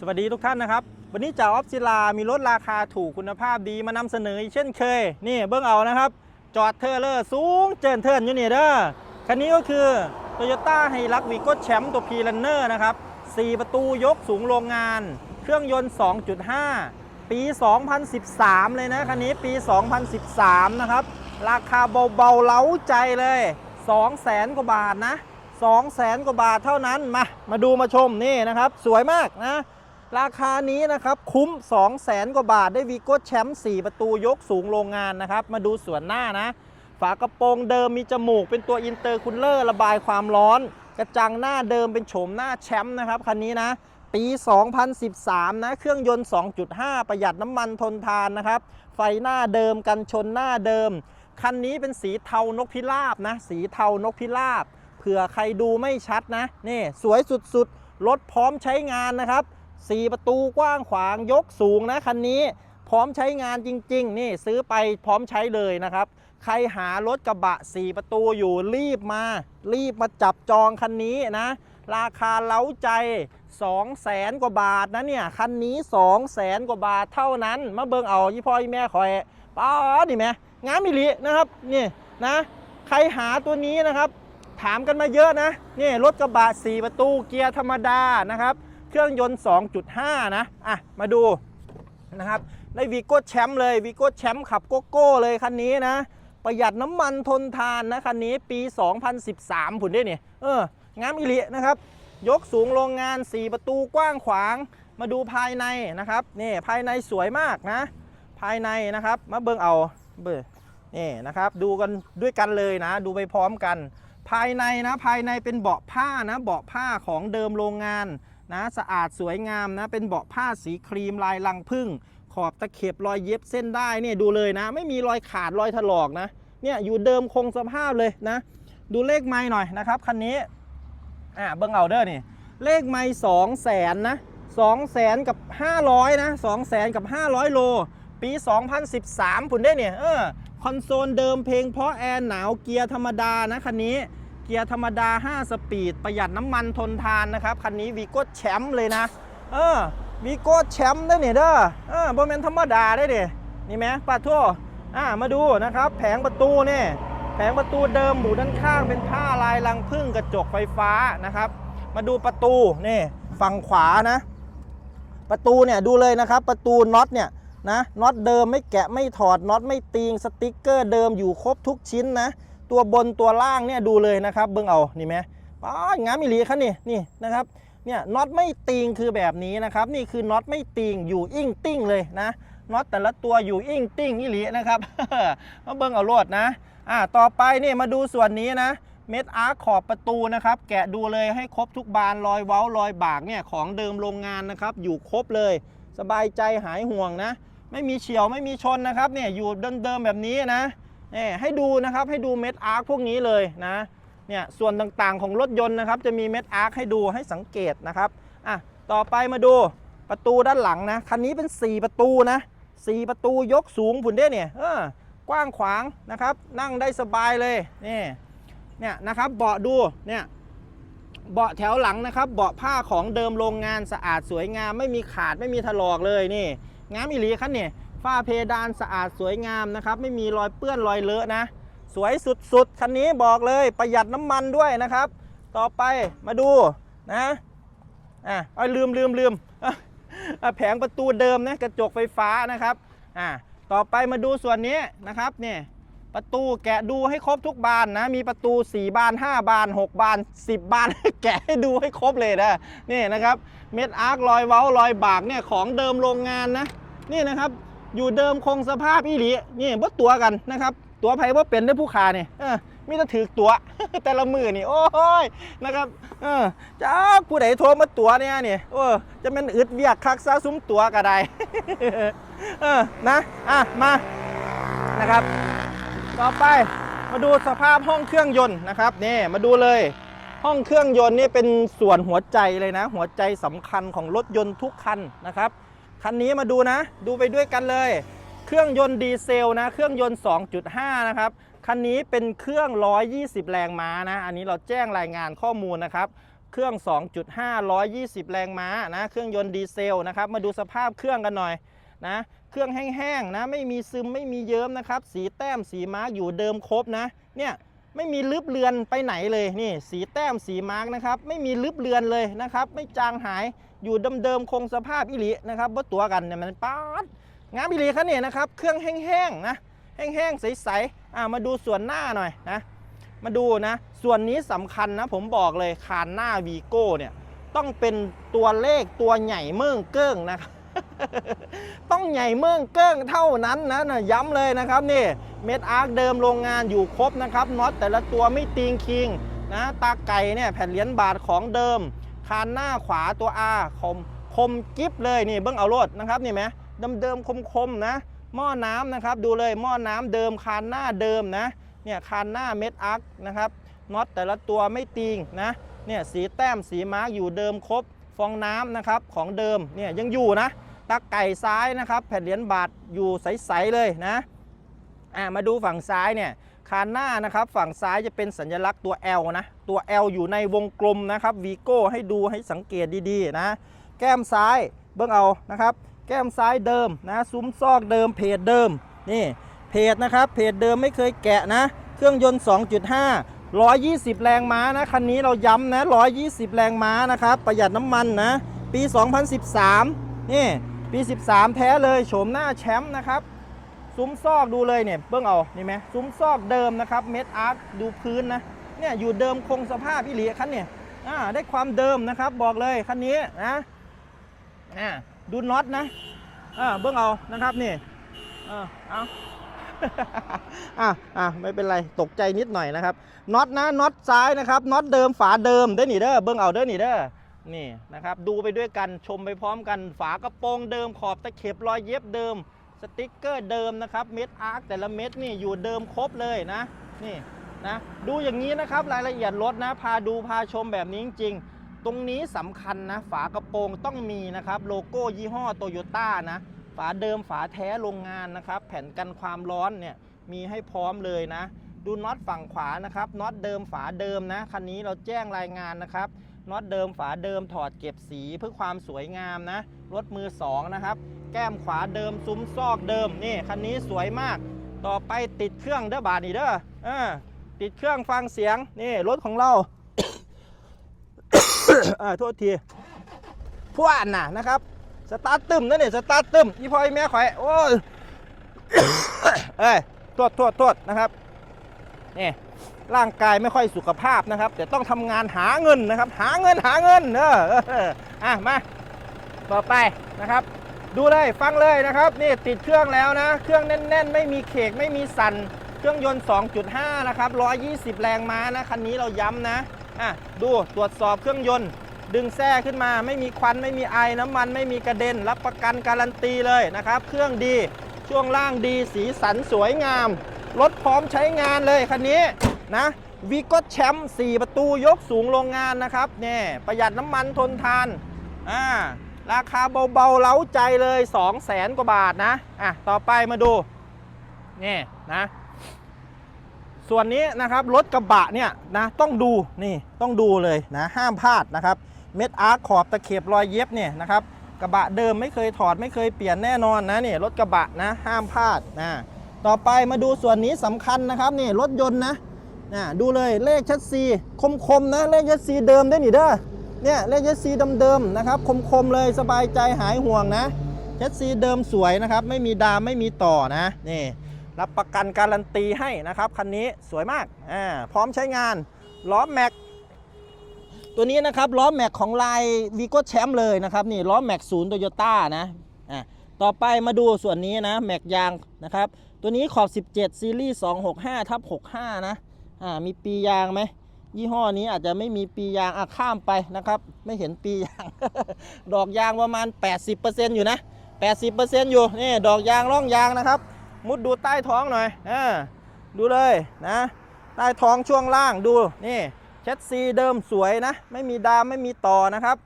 สวัสดีทุกท่านนะครับ วันนี้จ่าออฟศิลา มีรถราคาถูกคุณภาพดีมานำเสนออีกเช่นเคย นี่เบิ้องเอานะครับ จอดเทอร์เลอร์สูงเจินเทินอยู่นี่เด้อคันนี้ก็คือ Toyota h i l u x v i g o แชมป์ตัว p r u n n e r นะครับ 4 ประตูยกสูงโรงงาน เครื่องยนต์ 2.5 ปี 2013 เลยนะ คันนี้ปี 2013 นะครับ ราคาเบาๆเล้าใจเลย 200,000 กว่าบาทนะ 200,000 กว่าบาทเท่านั้น มา มาดูมาชมนี่นะครับ สวยมากนะ ราคานี้นะครับคุ้ม 200,000กว่าบาทได้วีโก้แชมป์4ประตูยกสูงโรงงานนะครับ มาดูส่วนหน้านะ ฝากระโปรงเดิมมีจมูก เป็นตัวอินเตอร์คูลเลอร์ระบายความร้อน กระจังหน้าเดิมเป็นโฉมหน้าแชมป์นะครับคันนี้นะปี 2013 นะ เครื่องยนต์ 2.5 ประหยัดน้ำมันทนทานนะครับ ไฟหน้าเดิมกันชนหน้าเดิม คันนี้เป็นสีเทานกพิราบนะ สีเทานกพิราบ เผื่อใครดูไม่ชัดนะ นี่ สวยสุดๆ รถพร้อมใช้งานนะครับ 4 ประตูกว้างขวางยกสูงนะคันนี้พร้อมใช้งานจริง ๆ นี่ซื้อไปพร้อมใช้เลยนะครับ ใครหารถกระบะ 4 ประตูอยู่รีบมา รีบมาจับจองคันนี้นะ ราคาเล้าใจ2แสนกว่าบาทนะเนี่ย คันนี้2แสนกว่าบาทเท่านั้น มาเบิงเอายี่พ่อยี่แม่คอยป้านี่แม่งามมิลินะครับนี่นะ ใครหาตัวนี้นะครับ ถามกันมาเยอะนะนี่รถกระบะ 4 ประตูเกียร์ธรรมดานะครับ เครื่องยนต์ 2.5 นะ อะ มาดูนะครับ ได้วีโก้แชมป์เลยวีโก้แชมป์ขับโกโก้เลยคันนี้นะ ประหยัดน้ำมันทนทานนะคันนี้ปี 2013ผุนได้เนี่ยเอองามอิเลินะครับ ยกสูงโรงงาน 4 ประตูกว้างขวาง มาดูภายในนะครับ นี่ภายในสวยมากนะ ภายในนะครับ มาเบิ่งเอาเบิ่งนี่นะครับ ดูกันด้วยกันเลยนะ ดูไปพร้อมกัน ภายในนะ ภายในเป็นเบาะผ้านะ เบาะผ้าของเดิมโรงงาน นะสะอาดสวยงามนะเป็นเบาะผ้าสีครีมลายลังพึ่ง ขอบตะเข็บรอยเย็บเส้นได้เนี่ยดูเลยนะ ไม่มีรอยขาดรอยถลอกนะเนี่ยอยู่เดิมคงสภาพเลยนะ ดูเลขไม้หน่อยนะครับคันนี้อ่าเบิ้งเอาเด้อนี่เลขไม้สองแสนนะสองแสนกับ500นะสองแสนกับ500โล ปี 2013ผุนได้เนี่ยเออคอนโซลเดิมเพลงเพราะแอร์หนาวเกียร์ธรรมดานะคันนี้ เกียร์ธรรมดา 5 สปีด ประหยัดน้ำมันทนทานนะครับ คันนี้วีโก้แชมป์เลยนะ เออวีโก้แชมป์ได้เนี่ยเด้อเออบ่แมนธรรมดาได้เด้นี่ไหมปาทั่วอ่ามาดูนะครับ แผงประตูเนี่ยแผงประตูเดิมหมูด้านข้างเป็นผ้าลายรังพึ่งกระจกไฟฟ้านะครับ มาดูประตูนี่ฝั่งขวานะ ประตูเนี่ยดูเลยนะครับ ประตูน็อตเนี่ยนะน็อตเดิมไม่แกะไม่ถอดน็อตไม่ตีงสติกเกอร์เดิมอยู่ครบทุกชิ้นนะ ตัวบนตัวล่างเนี่ยดูเลยนะครับเบิ้งเอานี่ไหมป้างามอีหลีครับนี่นี่นะครับเนี่ยน็อตไม่ตีงคือแบบนี้นะครับนี่คือน็อตไม่ตีงอยู่อิ้งติ้งเลยนะน็อตแต่ละตัวอยู่อิ้งติ้งอีหลีนะครับมาเบิ้งเอาโลดนะอ่าต่อไปนี่มาดูส่วนนี้นะเม็ดอาร์ขอบประตูนะครับแกะดูเลยให้ครบทุกบานรอยเว้ารอยบากเนี่ยของเดิมโรงงานนะครับอยู่ครบเลย สบายใจหายห่วงนะ ไม่มีเฉียวไม่มีชนนะครับเนี่ยอยู่เดิมๆแบบนี้นะ นี่ให้ดูนะครับให้ดูเม็ดอาร์คพวกนี้เลยนะเนี่ยส่วนต่างๆของรถยนต์นะครับ จะมีเม็ดอาร์คให้ดูให้สังเกตนะครับอะต่อไปมาดูประตูด้านหลังนะคันนี้เป็น 4 ประตูนะ4ประตูยกสูงผุนได้เนี่ยเออกว้างขวางนะครับ นั่งได้สบายเลยนี่เนี่ยนะครับเบาะดูเนี่ยเบาะแถวหลังนะครับเบาะผ้าของเดิมโรงงานสะอาดสวยงามไม่มีขาดไม่มีถลอกเลยนี่งามอีหลีครับเนี่ย ฝ้าเพดานสะอาดสวยงามนะครับ ไม่มีรอยเปื้อนรอยเลอะนะ สวยสุดๆ คันนี้บอกเลยประหยัดน้ำมันด้วยนะครับ ต่อไปมาดูนะอะเอาลืมลืมลืมแผงประตูเดิมนะกระจกไฟฟ้านะครับอะต่อไปมาดูส่วนนี้นะครับเนี่ยประตูแกะดูให้ครบทุกบานนะ มีประตู 4 บาน 5 บาน 6 บาน 10 บาน แกะให้ดูให้ครบเลยนะนี่นะครับ เม็ดอาร์ครอยเว้ารอยบากเนี่ยของเดิมโรงงานนะ นี่นะครับ อยู่เดิมคงสภาพอีหลีนี่บ่ตัวกันนะครับ ตัวไผ่บ่เป็นได้ผู้ขาเนี่ยมีแต่ถือตัวแต่ละมือนี่ โอ้ยนะครับเออจ้าผู้ใดโทรมาตัวเนี่ยนี่โอ้จะเป็นอึดเวียกคักซะซุ้มตัวก็ได้เออนะอะมานะครับ ต่อไปมาดูสภาพห้องเครื่องยนต์นะครับนี่มาดูเลย ห้องเครื่องยนต์นี่เป็นส่วนหัวใจเลยนะ หัวใจสำคัญของรถยนต์ทุกคันนะครับ คันนี้มาดูนะ ดูไปด้วยกันเลย เครื่องยนต์ดีเซลนะ เครื่องยนต์ 2.5 นะครับ คันนี้เป็นเครื่อง 120 แรงม้านะ อันนี้เราแจ้งรายงานข้อมูลนะครับ เครื่อง 2.5 120 แรงม้านะ เครื่องยนต์ดีเซลนะครับ มาดูสภาพเครื่องกันหน่อยนะ เครื่องแห้งๆนะ ไม่มีซึม ไม่มีเยิ้มนะครับ สีแต้ม สีมาร์กอยู่เดิมครบนะ เนี่ย ไม่มีลึบเลือนไปไหนเลยนี่ สีแต้มสีมาร์กนะครับ ไม่มีลึบเลือนเลยนะครับ ไม่จางหายอยู่เดิมๆคงสภาพอิรินะครับว่ตัวกันเนี่ยมันป๊าดงามอิริครับเนี่ยนะครับ เครื่องแห้งๆนะแห้งๆใสๆอ่ามาดูส่วนหน้าหน่อยนะมาดูนะ ส่วนนี้สำคัญนะ ผมบอกเลยคานหน้าวีโก้เนี่ยต้องเป็นตัวเลขตัวใหญ่เมืองเกิ้งนะครับ ต้องใหญ่เมืองเกิ้งเท่านั้นนะนะย้ำเลยนะครับนี่เม็ดอาร์คเดิมโรงงานอยู่ครบนะครับน็อตแต่ละตัวไม่ตีงคิงนะตาไก่เนี่ยแผ่นเหรียญบาทของเดิม คานหน้าขวาตัว R คมคมกิฟเลยนี่เบิ้งเอาโลดนะครับนี่ไหมเดิมๆคมๆนะหม้อน้ำนะครับดูเลยหม้อน้ำเดิมคานหน้าเดิมนะเนี่ยคานหน้าเม็ดอาร์คนะครับน็อตแต่ละตัวไม่ตีงนะเนี่ยสีแต้มสีมาร์กอยู่เดิมครบฟองน้ำนะครับของเดิมเนี่ยยังอยู่นะ ตาไก่ซ้ายนะครับ แผ่นเหรียญบาทอยู่ใสๆเลยนะอ่ามาดูฝั่งซ้ายเนี่ยคานหน้านะครับฝั่งซ้ายจะเป็นสัญลักษณ์ตัว L นะ ตัว L อยู่ในวงกลมนะครับวีโก้ให้ดูให้สังเกตดีๆนะแก้มซ้ายเบิ้องเอานะครับ แก้มซ้ายเดิมนะซุ้มซอกเดิมเพจเดิมนี่เพจนะครับเพจเดิมไม่เคยแกะนะ เครื่องยนต์ 2.5 120 แรงม้านะคันนี้เราย้ำนะ 120 แรงม้านะครับประหยัดน้ำมันนะ ปี 2013 นี่ ปี 13 แท้เลยโฉมหน้าแชมป์นะครับ ซุ้มซอกดูเลยเนี่ยเบื้องเอานี่ไหมซุ้มซอกเดิมนะครับเม็ดอาร์คดูพื้นนะเนี่ยอยู่เดิมคงสภาพอิเลียคันเนี่ยอ่าได้ความเดิมนะครับบอกเลยคันนี้นะอ่าดูน็อตนะอ่าเบื้องเอานะครับนี่อ่าเอาอะอะไม่เป็นไรตกใจนิดหน่อยนะครับน็อตนะน็อตซ้ายนะครับน็อตเดิมฝาเดิมเด้อนี่เด้อเบิ้องเอาเด้อนี่เด้อ นี่นะครับดูไปด้วยกันชมไปพร้อมกัน ฝากระโปรงเดิมขอบตะเข็บรอยเย็บเดิม สติกเกอร์เดิมนะครับเม็ดอาร์คแต่ละเม็ดนี่อยู่เดิมครบเลยนะนี่นะดูอย่างนี้นะครับรายละเอียดรถนะพาดูพาชมแบบนี้จริงๆ ตรงนี้สำคัญนะฝากระโปรงต้องมีนะครับโลโก้ยี่ห้อโตโยต้านะฝาเดิมฝาแท้โรงงานนะครับ แผ่นกันความร้อนเนี่ยมีให้พร้อมเลยนะ ดูน็อตฝั่งขวานะครับน็อตเดิมฝาเดิมนะคันนี้เราแจ้งรายงานนะครับ น็อตเดิมฝาเดิมถอดเก็บสีเพื่อความสวยงามนะ รถมือสองนะครับ แก้มขวาเดิมซุ้มซอกเดิมนี่คันนี้สวยมาก ต่อไปติดเครื่องเด้อบาทนี่เด้ออติดเครื่องฟังเสียงนี่รถของเราโทษทีพวานน่ะนะครับสตาร์ทตึมนั่นนี่สตาร์ทตึมอีพอยแม่ข่อยโอ้ยเอ้ยโทษโทษโทษนะครับนี่ ร่างกายไม่ค่อยสุขภาพนะครับ แต่ต้องทำงานหาเงินนะครับ หาเงินหาเงินเอออะมาต่อไปนะครับ ดูเลยฟังเลยนะครับ นี่ติดเครื่องแล้วนะ เครื่องแน่น ๆ ไม่มีเขกไม่มีสันเครื่องยนต์ 2.5 นะครับ 120 แรงม้านะคันนี้เราย้ำนะอะดูตรวจสอบเครื่องยนต์ ดึงแส้ขึ้นมาไม่มีควันไม่มีไอน้ำมันไม่มีกระเด็น รับประกันการันตีเลยนะครับ เครื่องดีช่วงล่างดีสีสันสวยงามรถพร้อมใช้งานเลยคันนี้ นะวีก็แชมป์4ประตูยกสูงโรงงานนะครับเนี่ยประหยัดน้ำมันทนทานอ่าราคาเบาๆเล้าใจเลย 2 0 0แสนกว่าบาทนะอะต่อไปมาดูนี่นะส่วนนี้นะครับรถกระบะเนี่ยนะต้องดูนี่ต้องดูเลยนะห้ามพลาดนะครับเม็ดอาร์คขอบตะเข็บรอยเย็บเนี่ยนะครับกระบะเดิมไม่เคยถอดไม่เคยเปลี่ยนแน่นอนนะนี่รถกระบะนะห้ามพลาดนะต่อไปมาดูส่วนนี้สำคัญนะครับนี่รถยนต์นะ นะดูเลยเลขชัดซีคมๆนะเลขชัดซีเดิมได้หนิเด้อเนี่ยเลขเชสซีเดิมๆนะครับคมๆเลยสบายใจหายห่วงนะเชสซีเดิมสวยนะครับ ไม่มีดามไม่มีต่อนะนี่รับประกันการันตีให้นะครับคันนี้สวยมากอ่าพร้อมใช้งานล้อแม็กตัวนี้นะครับล้อแม็กของลายวีโก้แชมป์เลยนะครับนี่ล้อแม็กศูนย์โตโยต้านะอ่าต่อไปมาดูส่วนนี้นะแม็กยางนะครับ ตัวนี้ขอบ 17 ซีรีส์ 265ทับ65 นะ อ่ามีปียางไหมยี่ห้อนี้อาจจะไม่มีปียางอะข้ามไปนะครับ ไม่เห็นปียาง ดอกยางประมาณ 80%อยู่นะ 80%อยู่นี่ดอกยางร่องยางนะครับ มุดดูใต้ท้องหน่อยอ่าดูเลยนะ ใต้ท้องช่วงล่างดูนี่เช็ดซีเดิมสวยนะ ไม่มีดามไม่มีต่อนะครับ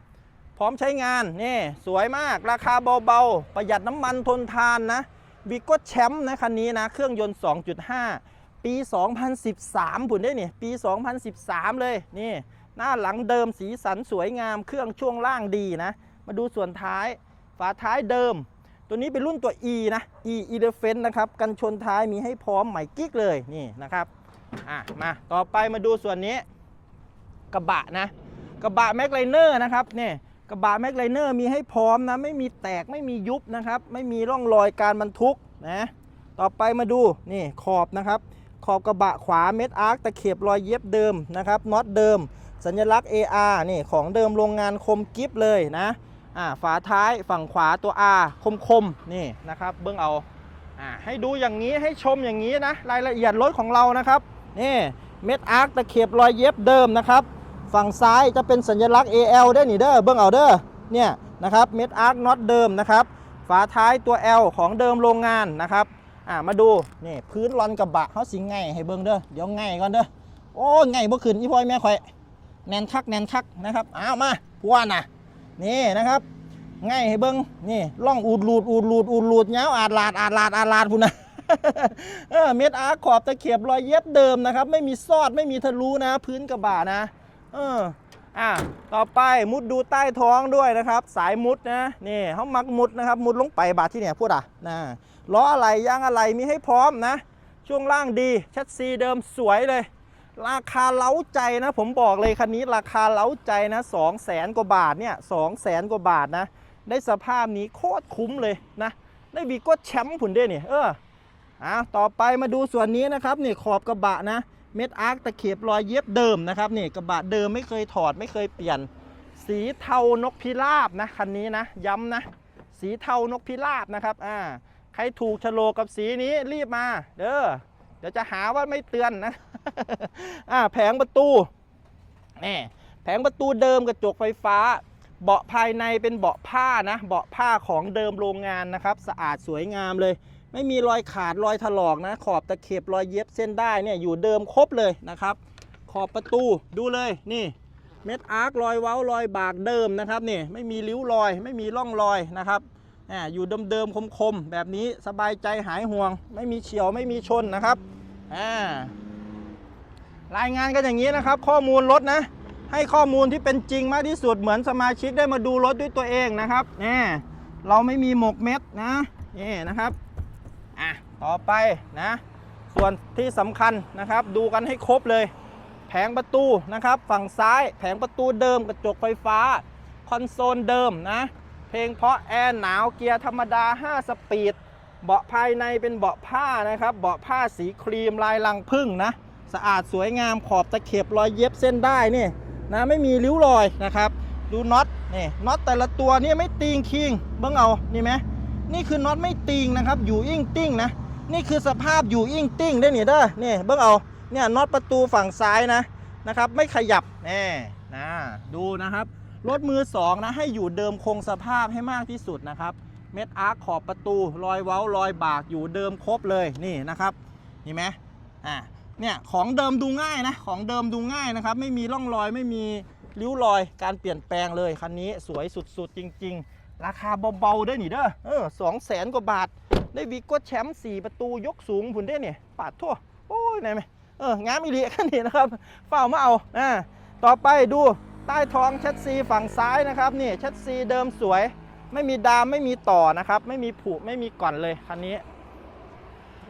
พร้อมใช้งานนี่สวยมากราคาเบาๆ ประหยัดน้ำมันทนทานนะวิโก้แชมป์นะคันนี้นะ เครื่องยนต์ 2.5 ปี 2013ผุนได้นี่ปี 2013 เลยนี่หน้าหลังเดิมสีสันสวยงามเครื่องช่วงล่างดีนะ มาดูส่วนท้ายฝาท้ายเดิม ตัวนี้เป็นรุ่นตัว E นะ E e d e f e n s e นะครับกันชนท้ายมีให้พร้อมใหม่กิ๊กเลยนี่นะครับอะมาต่อไปมาดูส่วนนี้ กระบะนะ กระบะแม็กไลเนอร์นะครับนี่กระบะแม็กไลเนอร์มีให้พร้อมนะ ไม่มีแตกไม่มียุบนะครับ ไม่มีร่องรอยการบรรทุกนะต่อไปมาดูนี่ขอบนะครับ ขอบกระบะขวาเม็ดอาร์คตะเข็บรอยเย็บเดิมนะครับน็อตเดิม สัญลักษณ์ AR นี่ของเดิมโรงงานคมกิฟเลยนะอ่าฝาท้ายฝั่งขวาตัว R คมคมๆนี่นะครับเบื้องเอาอ่าให้ดูอย่างนี้ให้ชมอย่างนี้นะรายละเอียดรถของเรานะครับนี่เม็ดอาร์คตะเข็บรอยเย็บเดิมนะครับฝั่งซ้ายจะเป็นสัญลักษณ์ AL ได้อนี่เด้อเบื้องเอาเด้อเนี่ยนะครับเม็ดอาร์คน็อตเดิมนะครับฝาท้ายตัว L ของเดิมโรงงานนะครับ อ่ามาดูนี่พื้นรอนกระบะเขาสิง่ายให้เบิ่งเด้อเดี๋ยวง่ายก่อนเด้อโอ้ง่ายบ่ขึ้นอีพ่อยแม่ข่อยแนนคักแนนคักนะครับอ้าวมาพวนน่ะนี่นะครับง่ายให้เบิ่งนี่ล่องอูดลูดอูดลูดอูดลูดยาอาดลาดอาดลาดอาดลาดพุ่นนะเออเม็ดอาร์คขอบตะเข็บรอยเย็บเดิมนะครับ ไม่มีซอดไม่มีทะลุนะ พื้นกระบะนะ เอออะต่อไปมุดดูใต้ท้องด้วยนะครับ สายมุดนะนี่เขามักมุดนะครับ มุดลงไปบาดที่เนี่ยพูดอะนะ ล้ออะไรยางอะไรมีให้พร้อมนะ ช่วงล่างดีชัดซีเดิมสวยเลย ราคาเล้าใจนะ ผมบอกเลยคันนี้ราคาเล้าใจนะสองแสนกว่าบาทเนี่ยสองแสนกว่าบาทนะ ได้สภาพนี้โคตรคุ้มเลยนะ ได้วีก็แชมป์ผุนด้วยนี่ยเอออะต่อไปมาดูส่วนนี้นะครับนี่ขอบกระบะนะเม็ดอาร์คตะเข็บรอยเย็บเดิมนะครับนี่กระบะเดิมไม่เคยถอดไม่เคยเปลี่ยน สีเทานกพิราบนะคันนี้นะ ย้ำนะ สีเทานกพิราบนะครับอ่า ใครถูกโฉลกกับสีนี้รีบมา เด้อเดี๋ยวจะหาว่าไม่เตือนนะอ่าแผงประตูนี่แผงประตูเดิมกระจกไฟฟ้า เบาะภายในเป็นเบาะผ้านะ เบาะผ้าของเดิมโรงงานนะครับ สะอาดสวยงามเลย ไม่มีรอยขาดรอยถลอกนะ ขอบตะเข็บรอยเย็บเส้นได้เนี่ยอยู่เดิมครบเลยนะครับ ขอบประตูดูเลยนี่เม็ดอาร์ครอยเว้ารอยบากเดิมนะครับนี่ไม่มีริ้วรอย ไม่มีร่องรอยนะครับ อยู่เดิมๆคมๆ แบบนี้สบายใจหายห่วง ไม่มีเฉียวไม่มีชนนะครับรายงานกันอย่างนี้นะครับ ข้อมูลรถนะ ให้ข้อมูลที่เป็นจริงมากที่สุดเหมือนสมาชิกได้มาดูรถด้วยตัวเองนะครับนี่เราไม่มีหมกเม็ดนะนี่นะครับอะต่อไปนะ ส่วนที่สำคัญนะครับ ดูกันให้ครบเลยแผงประตูนะครับ ฝั่งซ้ายแผงประตูเดิมกระจกไฟฟ้า คอนโซลเดิมนะ เพลงเพราะแอร์หนาวเกียร์ธรรมดา 5 สปีด เบาะภายในเป็นเบาะผ้านะครับ เบาะผ้าสีครีมลายลังพึ่งนะ สะอาดสวยงามขอบตะเข็บรอยเย็บเส้นได้นี่นะไม่มีริ้วรอยนะครับ ดูน็อตนี่น็อตแต่ละตัวนี่ไม่ตีงคิงเบิ้งเอานี่ไหมนี่คือน็อตไม่ตีงนะครับ อยู่อิ่งติ้งนะนี่คือสภาพอยู่อิ่งติ้งได้เนี่ยเด้อนี่เบิ้งเอาเนี่ยน็อตประตูฝั่งซ้ายนะนะครับ ไม่ขยับแน่นะดูนะครับ รถมือสองนะให้อยู่เดิมคงสภาพให้มากที่สุดนะครับ เม็ดอาร์คขอบประตูรอยเว้ารอยบากอยู่เดิมครบเลยนี่นะครับเห็นไหมอ่าเนี่ยของเดิมดูง่ายนะของเดิมดูง่ายนะครับ ไม่มีร่องรอยไม่มีริ้วรอยการเปลี่ยนแปลงเลยคันนี้สวยสุดๆ จริง ๆ ราคาเบาๆได้วยนี่เด้อเออสองแสนกว่าบาท ได้วิโก้แชมป์4ประตูยกสูงผุนได้เนี่ยปาดทั่วโอ้ยไหนไหมเออ งามอีหลีคันนี้นะครับเฝ้ามาเอาอ่าต่อไปดู ใต้ท้องแชสซีฝั่งซ้ายนะครับนี่แชสซีเดิมสวย ไม่มีดามไม่มีต่อนะครับ ไม่มีผุไม่มีก่อนเลยคันนี้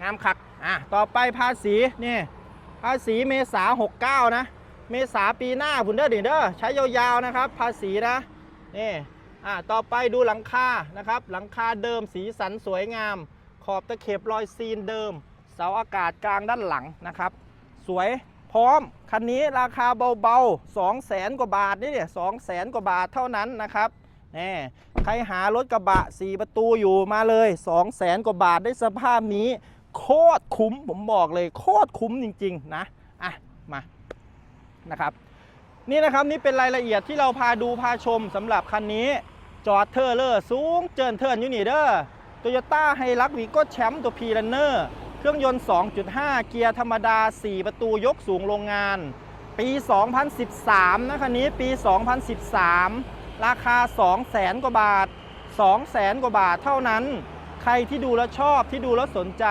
งามคักอะต่อไปภาษีนี่ภาษีเมษา69 นะ เมษาปีหน้าผุนเด้อดิเด้อใช้ยาวๆนะครับ ภาษีนะนี่อะต่อไปดูหลังคานะครับ หลังคาเดิมสีสันสวยงาม ขอบตะเข็บรอยซีนเดิม เสาอากาศกลางด้านหลังนะครับ สวย พร้อม คันนี้ราคาเบาๆ2 0 0แสนกว่าบาทนี่เนี่ยสองแสนกว่าบาทเท่านั้นนะครับนี่ใครหารถกระบะ 4 ประตูอยู่มาเลย 2 0 0แสนกว่าบาทได้สภาพนี้ โคตรคุ้มผมบอกเลย โคตรคุ้มจริง ๆ นะ อะ มานะครับ นี่นะครับนี่เป็นรายละเอียดที่เราพาดูพาชมสำหรับคันนี้ จอดเทอร์เลอร์สูงเจินเทินยูนี่เด้อโตโยต้าไฮรักวีโก้แชมป์ตัวพีรันเนอร์ เครื่องยนต์ 2.5 เกียร์ธรรมดา 4 ประตูยกสูงโรงงาน ปี 2013 นะคันนี้ปี 2013 ราคา 200,000 กว่าบาท 200,000 กว่าบาทเท่านั้น ใครที่ดูแล้วชอบที่ดูแล้วสนใจ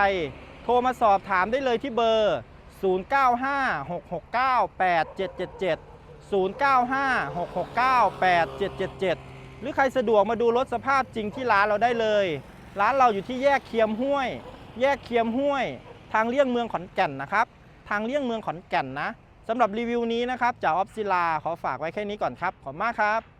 โทรมาสอบถามได้เลยที่เบอร์ 0956698777หรือใครสะดวกมาดูรถสภาพจริงที่ร้านเราได้เลย ร้านเราอยู่ที่แยกเคียมห้วย แยกเคียมห้วย ทางเลี่ยงเมืองขอนแก่นนะครับ ทางเลี่ยงเมืองขอนแก่นนะสำหรับรีวิวนี้นะครับจากออฟซิลาขอฝากไว้แค่นี้ก่อนครับ ขอบคุณมากครับ